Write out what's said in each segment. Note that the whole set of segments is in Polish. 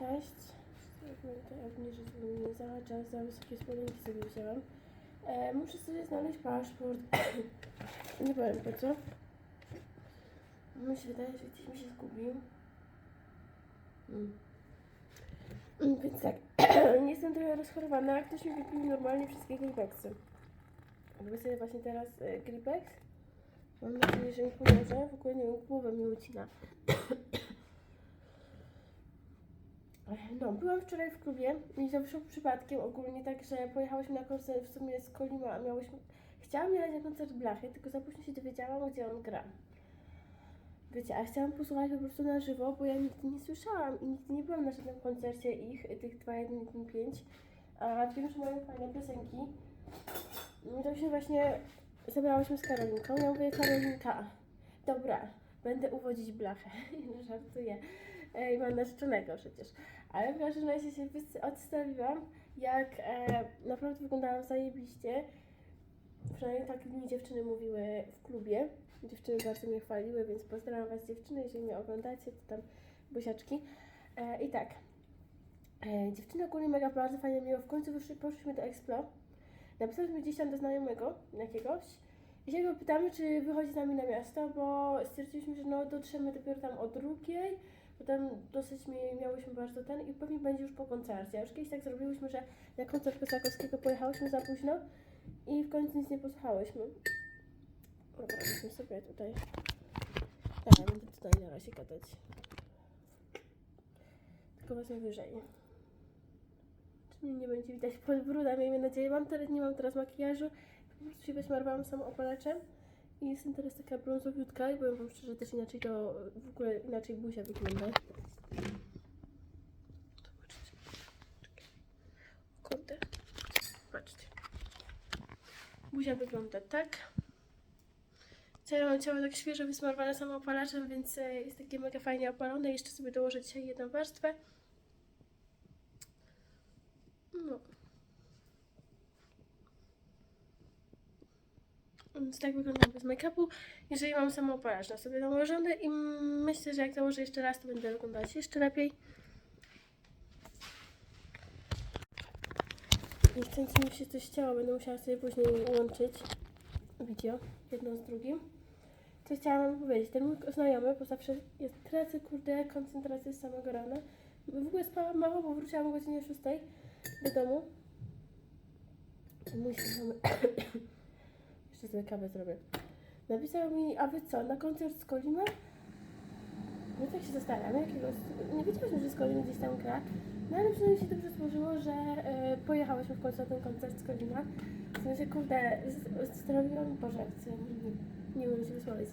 Cześć. Obniżyć, mnie zahacza, za wysokie spodenki sobie wzięłam. E, muszę sobie znaleźć paszport. Nie powiem po co. Mi się wydaje, że gdzieś mi się zgubił. Mm. Mm, Więc tak, nie jestem trochę rozchorowana, a ktoś mi wypił normalnie wszystkie gripexy. Robię sobie właśnie teraz e, gripex. Mam nadzieję, że mi pomoże. W ogóle nie wiem, głowę mi ucina. No, byłam wczoraj w klubie i wyszło przypadkiem ogólnie tak, że pojechałyśmy na koncert w sumie z Kolima, a miałyśmy... Chciałam jechać na koncert Blachy, tylko za późno się dowiedziałam, gdzie on gra. Wiecie, a chciałam posłuchać po prostu na żywo, bo ja nigdy nie słyszałam i nigdy nie byłam na żadnym koncercie ich, tych 2.1.5, a wiem, że mają fajne piosenki. No to się właśnie zebrałyśmy z Karolinką. Ja mówię, Karolinka, dobra, będę uwodzić blachę. No żartuję. I mam narzeczonego przecież. Ale w każdym razie się odstawiłam, jak e, naprawdę wyglądałam zajebiście. Przynajmniej tak mi dziewczyny mówiły w klubie. Dziewczyny bardzo mnie chwaliły, więc pozdrawiam Was dziewczyny, jeżeli mnie oglądacie, to tam buziaczki. E, I tak, e, dziewczyny ogólnie mega bardzo fajnie miło. W końcu wyszli, poszliśmy do Explo. Napisaliśmy gdzieś tam do znajomego jakiegoś i się go pytamy, czy wychodzi z nami na miasto, bo stwierdziliśmy, że no dotrzemy dopiero tam o drugiej, bo tam dosyć mi, miałyśmy bardzo ten i pewnie będzie już po koncercie. Już kiedyś tak zrobiłyśmy, że na koncert Kosakowskiego pojechałyśmy za późno i w końcu nic nie posłuchałyśmy. Dobra, musimy sobie tutaj... Tak, będę tutaj na razie gadać. Tylko wezmę wyżej. Czy mnie nie będzie widać pod bruda, miejmy nadzieję. Mam teraz, nie mam teraz makijażu. Po prostu się wyśmarowałam samą opalaczem. I jestem teraz taka brązowiutka i powiem wam szczerze, też inaczej to w ogóle inaczej buzia wygląda. Zobaczcie. Kurde. Patrzcie. Buzia wygląda tak. Całe mam ciało tak świeżo wysmarowane samym opalaczem, więc e, jest takie mega fajnie opalone. Jeszcze sobie dołożę dzisiaj jedną warstwę. No. Więc tak wyglądam bez make-upu. Jeżeli mam samoopalacz na sobie nałożony i myślę, że jak założę jeszcze raz, to będę wyglądać jeszcze lepiej. Niechcący mi się coś chciało, będę musiała sobie później łączyć video, jedno z drugim. Co chciałam wam powiedzieć, ten mój znajomy, bo zawsze jest tracę, kurde, koncentrację z samego rana. W ogóle spałam mało, bo wróciłam o godzinie 6 do domu. Mój znajomy... Jeszcze sobie kawę zrobię. Napisał mi, a wy co, na koncert z Kolima? No tak się zastanawiam. Nie wiedzieliśmy, że z Kolim gdzieś tam gra. No ale przynajmniej się dobrze złożyło, że e, pojechałyśmy w końcu na ten koncert z Kolima. W sensie, kurde, z- z- zrobiłam... Boże, co, nie, nie umiem się wysłowić.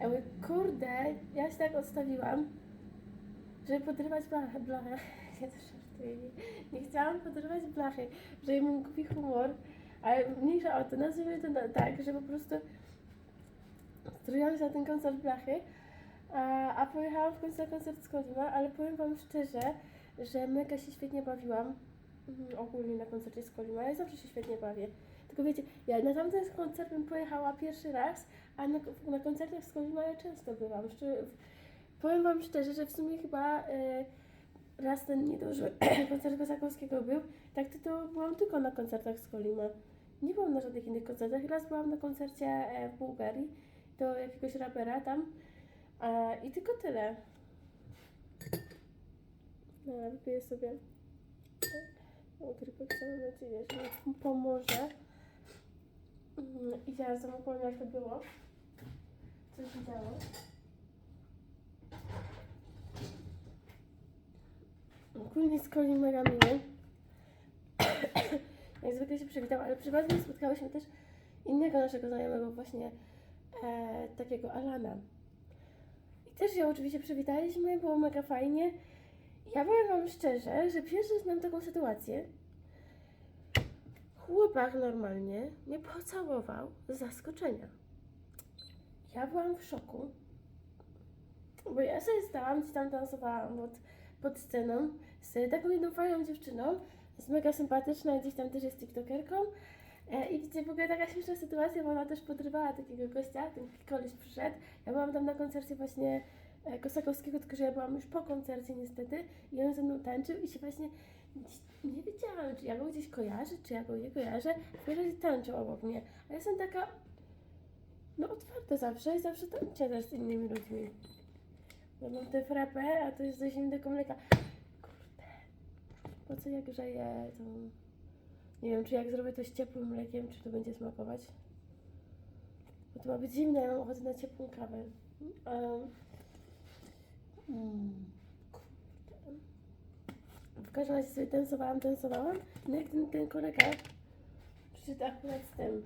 Ja mówię, kurde, ja się tak odstawiłam, żeby podrywać blachę. blachę. Żartuję, nie, chciałam podrywać blachy, że mam głupi humor, ale mniejsza o to, nazwijmy to tak, że po prostu stroiłam się na ten koncert blachy, a, a pojechałam w końcu na koncert z Kolima, ale powiem Wam szczerze, że mega się świetnie bawiłam. Mhm, ogólnie na koncercie z Kolima, ja zawsze się świetnie bawię. Tylko wiecie, ja na tamten koncert bym pojechała pierwszy raz, a na, na koncertach z Kolima ja często byłam. Szczer, powiem Wam szczerze, że w sumie chyba e, raz ten nieduży koncert Kosakowskiego był, tak to, to byłam tylko na koncertach z Kolima. Nie byłam na żadnych innych koncertach. Raz byłam na koncercie e, w Bułgarii, do jakiegoś rapera tam a, i tylko tyle. No, wypiję sobie grypek, co mam nadzieję, że mi pomoże. Mm, I wam opowiem, jak to było. Co się działo. Ogólnie z Colin mega miły. Jak zwykle się przywitał, ale przypadkiem spotkałyśmy też innego naszego znajomego, właśnie e, takiego Alana. I też się oczywiście przywitaliśmy, było mega fajnie. Ja powiem Wam szczerze, że pierwszy raz miałam taką sytuację. Chłopak normalnie mnie pocałował z zaskoczenia. Ja byłam w szoku, bo ja sobie stałam, gdzieś tam dansowałam pod, pod sceną z taką jedną fajną dziewczyną, jest mega sympatyczna, gdzieś tam też jest tiktokerką. E, I widzicie, w ogóle taka śmieszna sytuacja, bo ona też podrywała takiego gościa, ten koleś przyszedł. Ja byłam tam na koncercie właśnie e, Kosakowskiego, tylko że ja byłam już po koncercie niestety i on ze mną tańczył i się właśnie nie wiedziałam, czy ja go gdzieś kojarzę, czy ja go nie kojarzę. W każdym razie tańczył obok mnie. A ja jestem taka, no otwarta zawsze i zawsze tańczę też z innymi ludźmi. Ja mam tę frapę, a to jest ze zimnego mleka. Po co jak grzeję, to... Nie wiem, czy jak zrobię to z ciepłym mlekiem, czy to będzie smakować. Bo to ma być zimne, ja mam ochotę na ciepłą kawę. Um, mm. W każdym razie sobie tensowałam, tensowałam. No jak ten, ten kolega przyszedł akurat z tym,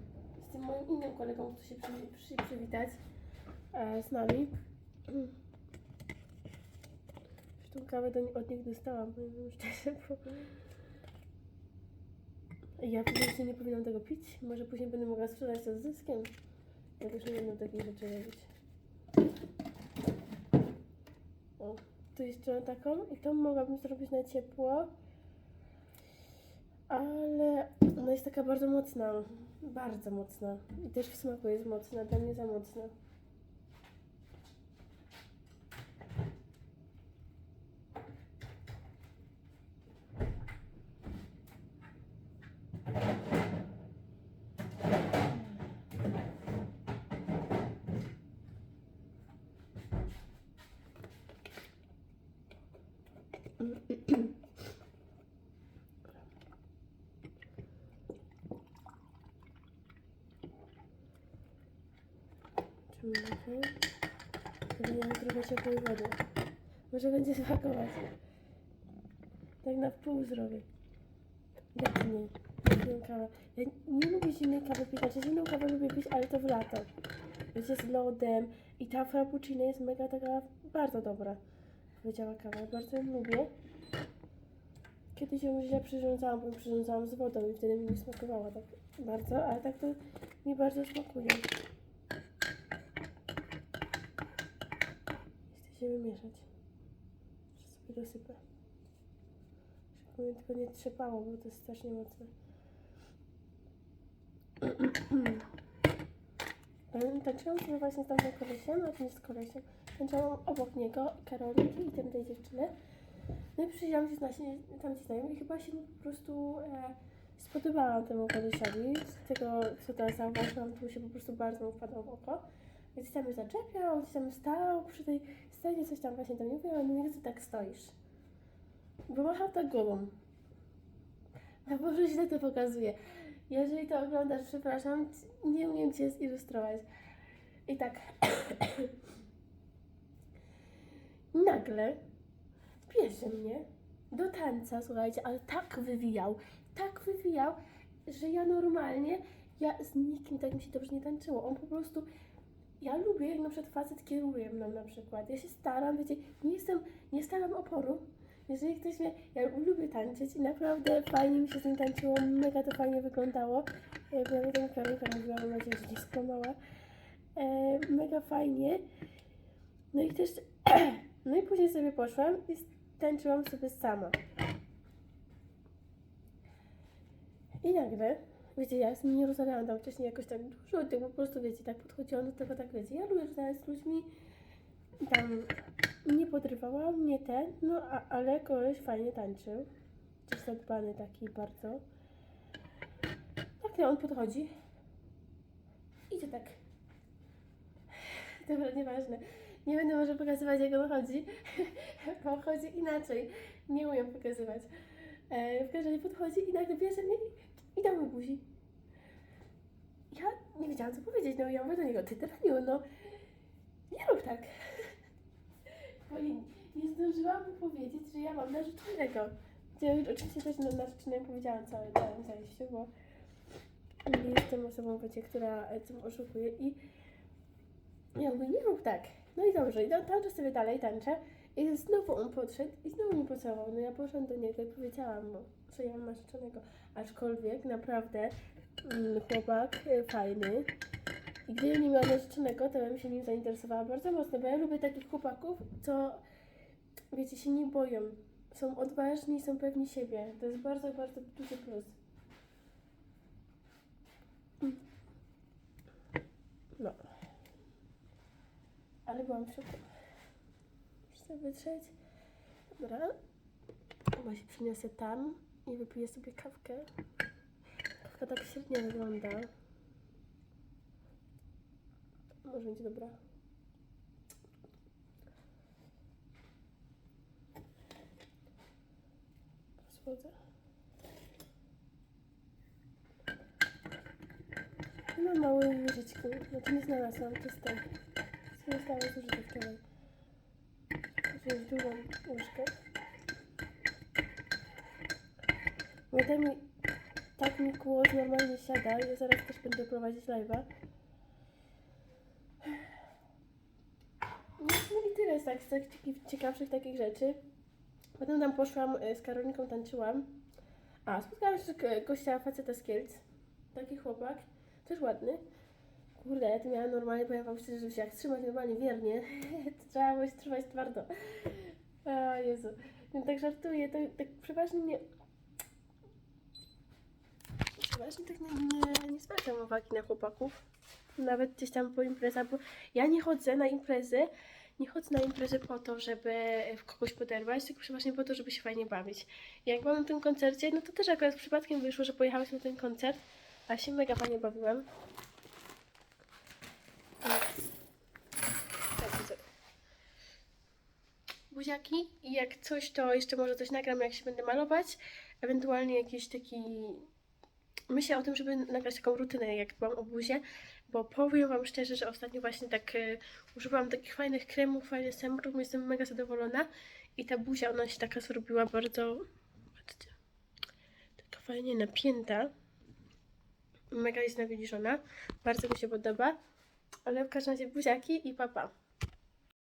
z tym moim innym kolegą, kto się przy, przy, przywitać e, z nami. Już tą kawę do, od nich dostałam, powiem szczerze, bo... Ja po nie powinnam tego pić. Może później będę mogła sprzedać to z zyskiem. Ja też nie będę takich rzeczy robić. O, tu jeszcze mam taką i tą mogłabym zrobić na ciepło. Ale ona jest taka bardzo mocna. Bardzo mocna. I też w smaku jest mocna, dla mnie za mocna. Może? Dodajemy trochę ciepłej wody. Może będzie smakować. Tak na wpół zrobię. Jak nie? Piję kawę. Ja nie lubię zimnej kawy pić. Znaczy zimną kawę lubię pić, ale to w lato. Wiecie, z lodem. I ta frappuccino jest mega taka bardzo dobra. Powiedziała kawa. Bardzo ją lubię. Kiedyś ją źle przyrządzałam, bo przyrządzałam z wodą i wtedy mi nie smakowała tak bardzo, ale tak to mi bardzo smakuje. Chcę się wymieszać. Jeszcze sobie dosypę. Żeby mnie tylko nie trzepało, bo to jest strasznie mocne. Tańczyłam sobie właśnie z tamtym kolesiem, a nie z kolesiem. Tańczyłam obok niego, Karolinki i tam tej dziewczyny. No i przyjrzałam się tam ci znajomych i chyba się po prostu e, spodobałam temu kolesiowi. Z tego, co teraz zauważyłam, to mu się po prostu bardzo mu wpadło w oko. Gdzieś tam mnie zaczepiał, gdzieś tam stał przy tej scenie, coś tam właśnie tam mówił, ale nie tak stoisz. Bo tak głową. Na Boże źle to pokazuje. Jeżeli to oglądasz, przepraszam, nie umiem Cię zilustrować. I tak. Nagle bierze mnie do tańca, słuchajcie, ale tak wywijał, tak wywijał, że ja normalnie, ja z nikim tak mi się dobrze nie tańczyło. On po prostu, ja lubię, jak na przykład facet kieruje mną na przykład. Ja się staram, wiecie, nie jestem, nie stawiam oporu. Jeżeli ktoś mnie, ja lubię tańczyć i naprawdę fajnie mi się z nim tańczyło, mega to fajnie wyglądało. Jak nawet ten Karinka mówiła, mam nadzieję, że nie skłamała. E, mega fajnie. No i też, no i później sobie poszłam i tańczyłam sobie sama. I nagle, wiecie, ja z nie rozmawiałam tam wcześniej jakoś tak dużo, tylko po prostu, wiecie, tak podchodziłam do tego, tak wiecie, ja lubię rozmawiać z ludźmi, tam nie podrywałam, nie ten, no a, ale koleś fajnie tańczył, gdzieś zadbany taki bardzo. Tak, on podchodzi, idzie tak. Dobra, nieważne. Nie będę może pokazywać, jak on chodzi, bo chodzi inaczej. Nie umiem pokazywać. E, w każdym razie podchodzi i nagle bierze mnie i, i dał mi buzi. Ja nie wiedziałam, co powiedzieć. No ja mówię do niego, ty Tefaniu, no nie rób tak. Bo nie, nie zdążyłam mu powiedzieć, że ja mam narzeczonego. Oczywiście też na narzeczonym powiedziałam całe całym zajściu, bo nie jestem osobą, która e, tym oszukuje i ja mówię, nie rób tak. No i dobrze, i tam- tańczę sobie dalej, tańczę. I znowu on podszedł i znowu mi pocałował. No ja poszłam do niego i powiedziałam mu, że ja mam narzeczonego. Aczkolwiek naprawdę mm, chłopak y, fajny. I gdybym nie miała narzeczonego, to bym się nim zainteresowała bardzo mocno, bo ja lubię takich chłopaków, co wiecie, się nie boją. Są odważni, są pewni siebie. To jest bardzo, bardzo duży plus. No. Ale byłam w szoku. Muszę wytrzeć. Dobra. Chyba się przeniosę tam i wypiję sobie kawkę. Kawka tak średnio wygląda. Może będzie dobra. Nie mam małej łyżeczki. Znaczy nie znalazłam czystej. Nie zostało zużyte wczoraj. Wziąć dużą łyżkę. Bo ten mi, tak mi głos normalnie siada. Ja zaraz też będę prowadzić live'a. No i tyle z tak, z takich ciekawszych takich rzeczy. Potem tam poszłam y, z Karoliną, tańczyłam. A, spotkałam się k- gościa faceta z Kielc. Taki chłopak. Też ładny. Kurde, ja to miałam normalnie, powiem wam szczerze, żeby się jak trzymać normalnie wiernie, to trzeba było się trzymać twardo. O Jezu. No tak żartuję, to tak przeważnie nie... Przeważnie tak nie, nie, nie zwracam uwagi na chłopaków. Nawet gdzieś tam po imprezach, bo ja nie chodzę na imprezy, nie chodzę na imprezy po to, żeby kogoś poderwać, tylko przeważnie po to, żeby się fajnie bawić. Jak byłam na tym koncercie, no to też akurat przypadkiem wyszło, że pojechałyśmy na ten koncert, a się mega fajnie bawiłam. Buziaki i jak coś, to jeszcze może coś nagram, jak się będę malować. Ewentualnie jakiś taki... Myślę o tym, żeby nagrać taką rutynę, jak byłam o buzie, bo powiem Wam szczerze, że ostatnio właśnie tak e, używałam takich fajnych kremów, fajny serum, jestem mega zadowolona i ta buzia, ona się taka zrobiła bardzo, patrzcie, taka fajnie napięta, mega jest nawilżona, bardzo mi się podoba, ale w każdym razie buziaki i papa.